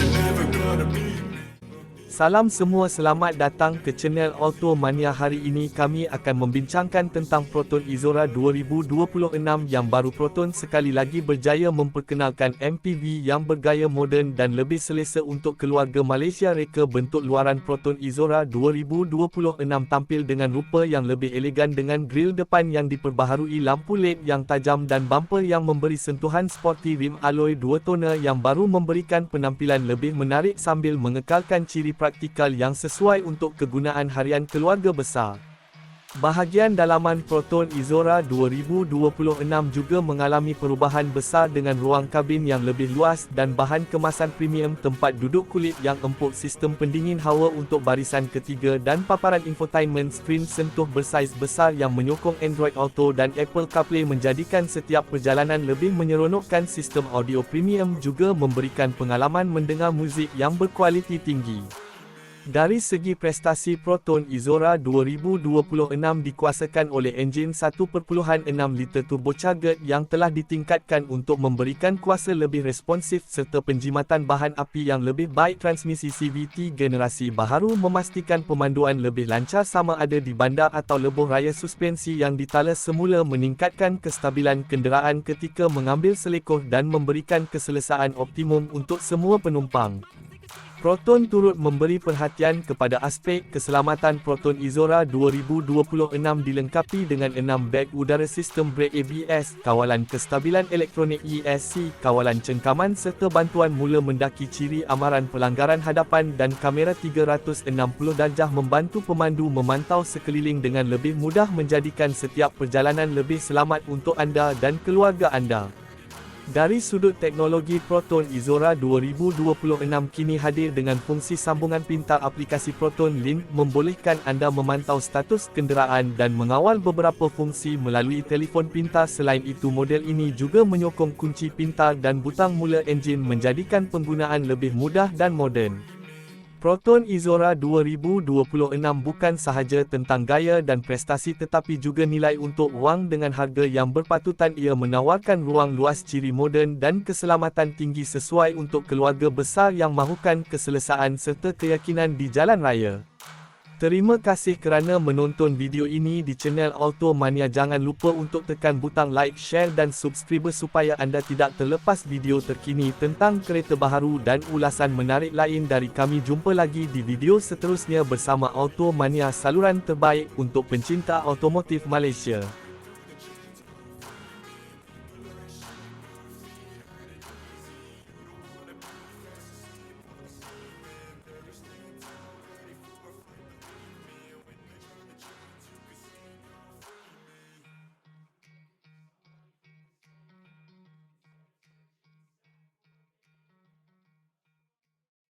you Salam semua selamat datang ke channel Auto Mania. Hari ini kami akan membincangkan tentang Proton Izora 2026 yang baru Proton sekali lagi berjaya memperkenalkan MPV yang bergaya moden dan lebih selesa untuk keluarga Malaysia reka bentuk luaran Proton Izora 2026 tampil dengan rupa yang lebih elegan dengan grill depan yang diperbaharui lampu LED yang tajam dan bumper yang memberi sentuhan sporty rim alloy 2 tone yang baru memberikan penampilan lebih menarik sambil mengekalkan ciri praktikal yang sesuai untuk kegunaan harian keluarga besar. Bahagian dalaman Proton Izora 2026 juga mengalami perubahan besar dengan ruang kabin yang lebih luas dan bahan kemasan premium tempat duduk kulit yang empuk sistem pendingin hawa untuk barisan ketiga dan paparan infotainment screen sentuh bersaiz besar yang menyokong Android Auto dan Apple CarPlay menjadikan setiap perjalanan lebih menyeronokkan sistem audio premium juga memberikan pengalaman mendengar muzik yang berkualiti tinggi. Dari segi prestasi Proton Izora 2026 dikuasakan oleh enjin 1.6 liter turbocharged yang telah ditingkatkan untuk memberikan kuasa lebih responsif serta penjimatan bahan api yang lebih baik transmisi CVT generasi baharu memastikan pemanduan lebih lancar sama ada di bandar atau lebuh raya suspensi yang ditala semula meningkatkan kestabilan kenderaan ketika mengambil selekoh dan memberikan keselesaan optimum untuk semua penumpang. Proton turut memberi perhatian kepada aspek keselamatan Proton Izora 2026 dilengkapi dengan 6 beg udara sistem brake ABS, kawalan kestabilan elektronik ESC, kawalan cengkaman serta bantuan mula mendaki ciri amaran pelanggaran hadapan dan kamera 360 darjah membantu pemandu memantau sekeliling dengan lebih mudah menjadikan setiap perjalanan lebih selamat untuk anda dan keluarga anda. Dari sudut teknologi Proton Izora 2026 kini hadir dengan fungsi sambungan pintar aplikasi Proton Link membolehkan anda memantau status kenderaan dan mengawal beberapa fungsi melalui telefon pintar selain itu model ini juga menyokong kunci pintar dan butang mula enjin menjadikan penggunaan lebih mudah dan moden. Proton Izora 2026 bukan sahaja tentang gaya dan prestasi tetapi juga nilai untuk wang dengan harga yang berpatutan ia menawarkan ruang luas ciri moden dan keselamatan tinggi sesuai untuk keluarga besar yang mahukan keselesaan serta keyakinan di jalan raya. Terima kasih kerana menonton video ini di channel Auto Mania. Jangan lupa untuk tekan butang like, share dan subscribe supaya anda tidak terlepas video terkini tentang kereta baharu dan ulasan menarik lain dari kami. Jumpa lagi di video seterusnya bersama Auto Mania saluran terbaik untuk pencinta otomotif Malaysia.